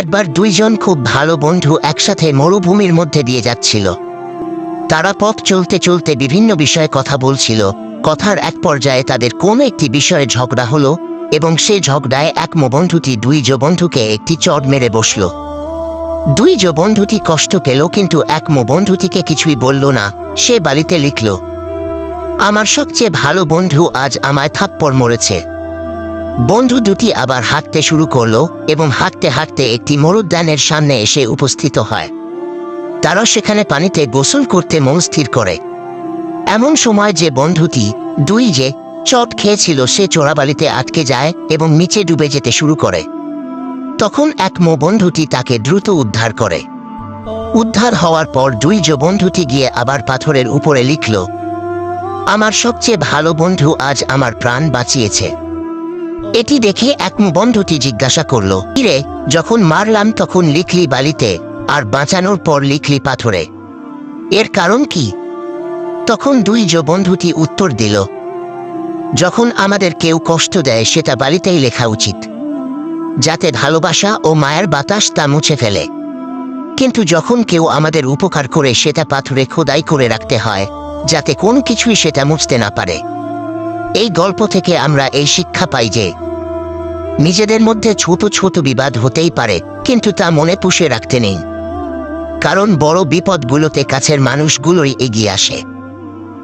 একবার দুইজন খুব ভালো বন্ধু একসাথে মরুভূমির মধ্যে দিয়ে যাচ্ছিল। তারা পথ চলতে চলতে বিভিন্ন বিষয়ে কথা বলছিল। কথার এক পর্যায়ে তাদের কোনো একটি বিষয়ে ঝগড়া হলো এবং সে ঝগড়ায় এক বন্ধুটি দুই বন্ধুকে একটি চট মেরে বসল। দুই বন্ধুটি কষ্ট পেল কিন্তু এক বন্ধুটিকে কিছুই বলল না। সে বাড়িতে লিখল, আমার সবচেয়ে ভালো বন্ধু আজ আমায় থাপ্পড় মরেছে। বন্ধু দুটি আবার হাঁটতে শুরু করল এবং হাঁটতে হাঁটতে একটি মরুদ্যানের সামনে এসে উপস্থিত হয়। তারা সেখানে পানিতে গোসল করতে মন স্থির করে। এমন সময় যে বন্ধুটি, দুই যে চট খেয়েছিল সে চোরাবালিতে আটকে যায় এবং নিচে ডুবে যেতে শুরু করে। তখন এক মো বন্ধুটি তাকে দ্রুত উদ্ধার করে। উদ্ধার হওয়ার পর দুই যে বন্ধুটি গিয়ে আবার পাথরের উপরে লিখল, আমার সবচেয়ে ভালো বন্ধু আজ আমার প্রাণ বাঁচিয়েছে। এটি দেখে এক বন্ধুটি জিজ্ঞাসা করল, কিরে? যখন মারলাম তখন লিখলি বালিতে, আর বাঁচানোর পর লিখলি পাথরে। এর কারণ কি? তখন দুই জো বন্ধুটি উত্তর দিল, যখন আমাদের কেউ কষ্ট দেয় সেটা বালিতেই লেখা উচিত, যাতে ভালোবাসা ও মায়ের বাতাস তা মুছে ফেলে। কিন্তু যখন কেউ আমাদের উপকার করে সেটা পাথরে খোদাই করে রাখতে হয়, যাতে কোনো কিছুই সেটা মুছতে না পারে। এই গল্প থেকে আমরা এই শিক্ষা পাই যে নিজেদের মধ্যে ছোট ছোট বিবাদ হতেই পারে, কিন্তু তা মনে পুষে রাখতে নেই। কারণ বড় বিপদগুলোতে কাছের মানুষগুলোই এগিয়ে আসে।